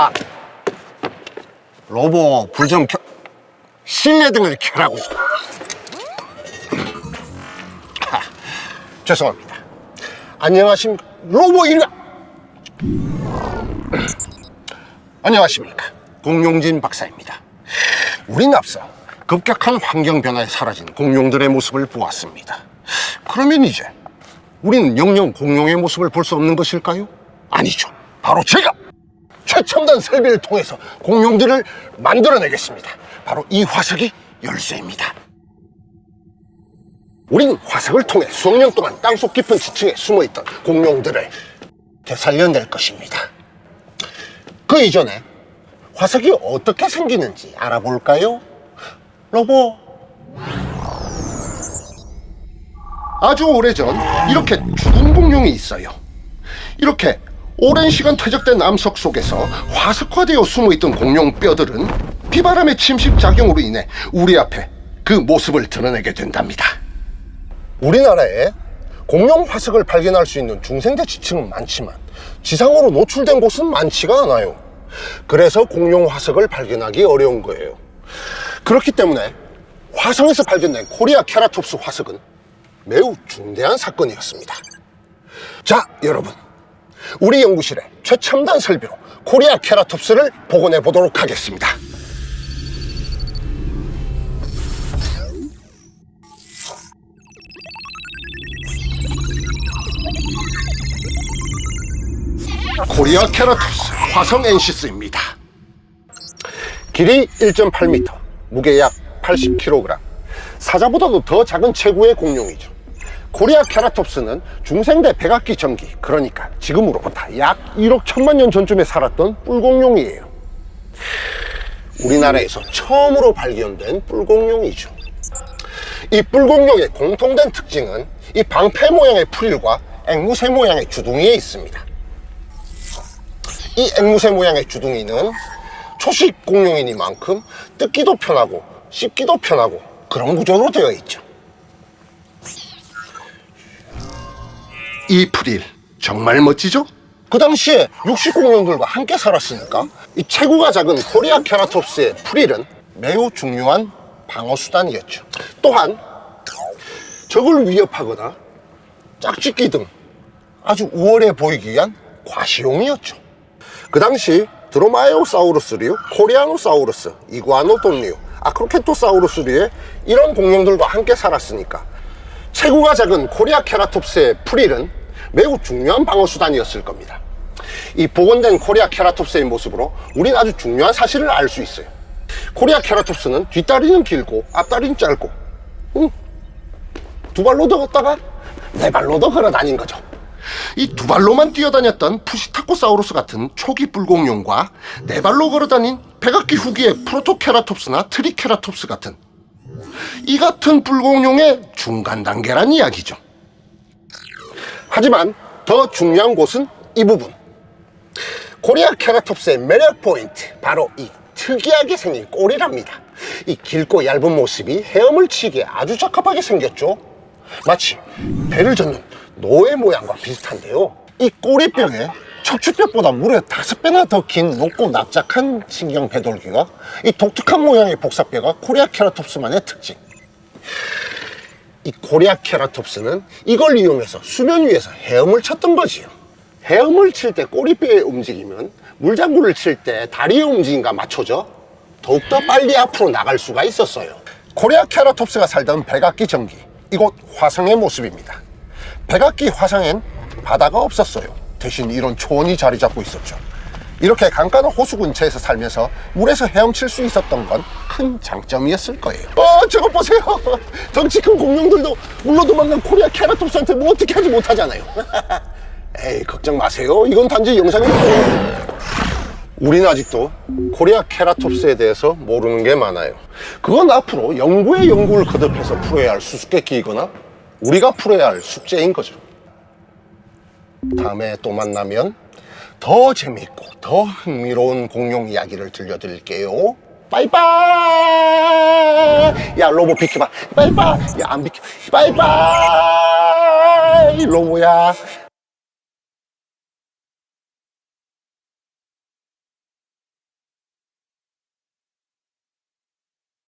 아, 로보 불 좀 켜. 실내등을 켜라고. 하, 죄송합니다. 안녕하십니까. 로보 일가. 안녕하십니까. 공룡진 박사입니다. 우린 앞서 급격한 환경 변화에 사라진 공룡들의 모습을 보았습니다. 그러면 이제 우리는 영영 공룡의 모습을 볼 수 없는 것일까요? 아니죠. 바로 제가 최첨단 설비를 통해서 공룡들을 만들어내겠습니다. 바로 이 화석이 열쇠입니다. 우린 화석을 통해 수억 년 동안 땅속 깊은 지층에 숨어있던 공룡들을 되살려낼 것입니다. 그 이전에 화석이 어떻게 생기는지 알아볼까요? 로보. 아주 오래전 이렇게 죽은 공룡이 있어요. 이렇게 오랜 시간 퇴적된 암석 속에서 화석화되어 숨어있던 공룡 뼈들은 비바람의 침식 작용으로 인해 우리 앞에 그 모습을 드러내게 된답니다. 우리나라에 공룡 화석을 발견할 수 있는 중생대 지층은 많지만 지상으로 노출된 곳은 많지가 않아요. 그래서 공룡 화석을 발견하기 어려운 거예요. 그렇기 때문에 화성에서 발견된 코리아 케라톱스 화석은 매우 중대한 사건이었습니다. 자, 여러분. 우리 연구실에 최첨단 설비로 코리아 케라톱스를 복원해 보도록 하겠습니다. 코리아 케라톱스 화성 엔시스입니다. 길이 1.8m, 무게 약 80kg. 사자보다도 더 작은 체구의 공룡이죠. 코리아 케라톱스는 중생대 백악기 전기, 그러니까 지금으로부터 약 1억 천만 년 전쯤에 살았던 뿔공룡이에요. 우리나라에서 처음으로 발견된 뿔공룡이죠. 이 뿔공룡의 공통된 특징은 이 방패 모양의 프릴과 앵무새 모양의 주둥이에 있습니다. 이 앵무새 모양의 주둥이는 초식 공룡이니만큼 뜯기도 편하고 씹기도 편하고 그런 구조로 되어 있죠. 이 프릴 정말 멋지죠? 그 당시에 육식 공룡들과 함께 살았으니까 이 체구가 작은 코리아 케라톱스의 프릴은 매우 중요한 방어 수단이었죠. 또한 적을 위협하거나 짝짓기 등 아주 우월해 보이기 위한 과시용이었죠. 그 당시 드로마에오사우루스류, 코리아노사우루스, 이구아노돈류, 아크로케토사우루스류의 이런 공룡들과 함께 살았으니까 체구가 작은 코리아 케라톱스의 프릴은 매우 중요한 방어 수단이었을 겁니다. 이 복원된 코리아 케라톱스의 모습으로 우린 아주 중요한 사실을 알 수 있어요. 코리아 케라톱스는 뒷다리는 길고 앞다리는 짧고 응. 두 발로도 걷다가 네 발로도 걸어 다닌 거죠. 이 두 발로만 뛰어다녔던 푸시타코사우루스 같은 초기 뿔공룡과 네 발로 걸어다닌 백악기 후기의 프로토케라톱스나 트리케라톱스 같은 이 같은 뿔공룡의 중간 단계란 이야기죠. 하지만 더 중요한 곳은 이 부분. 코리아 케라톱스의 매력 포인트 바로 이 특이하게 생긴 꼬리랍니다. 이 길고 얇은 모습이 헤엄을 치기에 아주 적합하게 생겼죠. 마치 배를 젓는 노의 모양과 비슷한데요. 이 꼬리뼈에 척추뼈보다 무려 다섯 배나 더 긴 높고 납작한 신경 배돌기와 이 독특한 모양의 복사뼈가 코리아 케라톱스만의 특징. 이 코리아 케라톱스는 이걸 이용해서 수면 위에서 헤엄을 쳤던 거지요. 헤엄을 칠 때 꼬리뼈의 움직임은 물장구를 칠 때 다리의 움직임과 맞춰져 더욱더 빨리 앞으로 나갈 수가 있었어요. 코리아 케라톱스가 살던 백악기 전기, 이곳 화성의 모습입니다. 백악기 화성엔 바다가 없었어요. 대신 이런 초원이 자리 잡고 있었죠. 이렇게 강가나 호수 근처에서 살면서 물에서 헤엄칠 수 있었던 건 큰 장점이었을 거예요. 어, 저거 보세요. 덩치 큰 공룡들도 물로 도망간 코리아 케라톱스한테 뭐 어떻게 하지 못하잖아요. 에이, 걱정 마세요. 이건 단지 영상이에요. 우리는 아직도 코리아 케라톱스에 대해서 모르는 게 많아요. 그건 앞으로 연구에 연구를 거듭해서 풀어야 할 수수께끼이거나 우리가 풀어야 할 숙제인 거죠. 다음에 또 만나면 더 재미있고 더 흥미로운 공룡 이야기를 들려드릴게요. 빠이빠이! 야, 로보 비켜봐. 빠이빠이! 야, 안 비켜. 빠이빠이! 로보야.